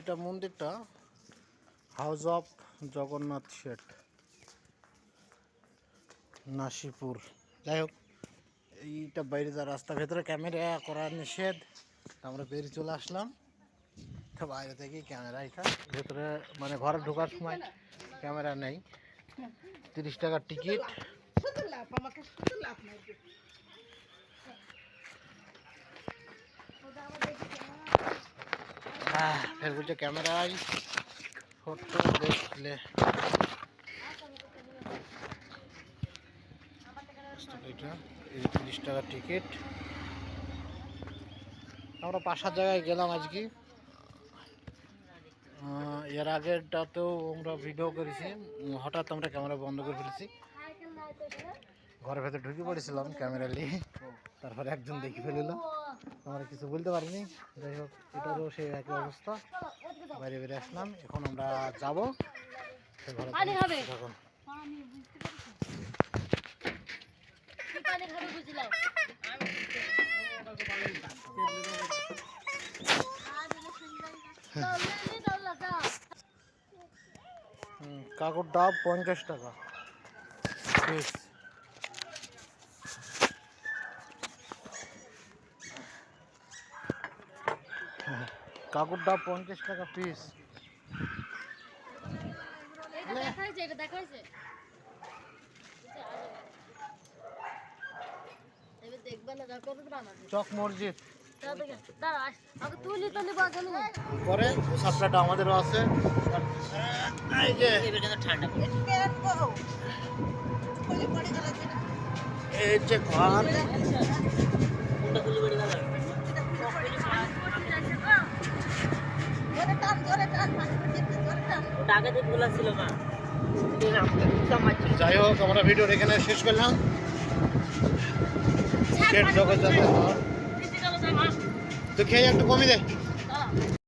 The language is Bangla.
এটা মন্দিরটা হাউস অফ জগন্নাথ শেঠ, নাসিপুর। যাই হোক, এইটা বাইরে যা রাস্তা, ভেতরে ক্যামেরা করা নিষেধ। আমরা বেরিয়ে চলে আসলাম। বাইরে থেকে ক্যামেরা এটা, ভেতরে মানে ঘরে ঢোকার সময় ক্যামেরা নেই। তিরিশ টাকার টিকিট। বলছে ক্যামেরায় ফটো দেখলে। এটা তিরিশ টাকার টিকিট আমরা পাশার জায়গায় গেলাম আজকে। এর আগেরটাতেও আমরা ভিডিও করেছি। হঠাৎ আমরা ক্যামেরা বন্ধ করে ফেলেছি। ঘরের ভেতরে ঢুকে পড়েছিলাম ক্যামেরা নিয়ে। তারপরে একজন দেখে ফেলিল। আমরা কিছু বলতে পারিনি। যাই হোক এটারও সেই একই অবস্থা। বাইরে বেরিয়ে আসলাম। এখন আমরা যাব। হুম, কাকুর ডাব পঞ্চাশ টাকা পিস কাকুর ডাব পঞ্চাশ টাকা পিস এটা দেখাইছে এটা দেখাইছে এবার দেখবে না কত গ্রাম আছে চক মসজিদ। পরে সাপড়াটা আমাদেরও আছে। এই যে ঘর। যাই হোক আমরা ভিডিওর এখানে শেষ করলাম। জগৎ তো খেয়ে একটু কমে দেয়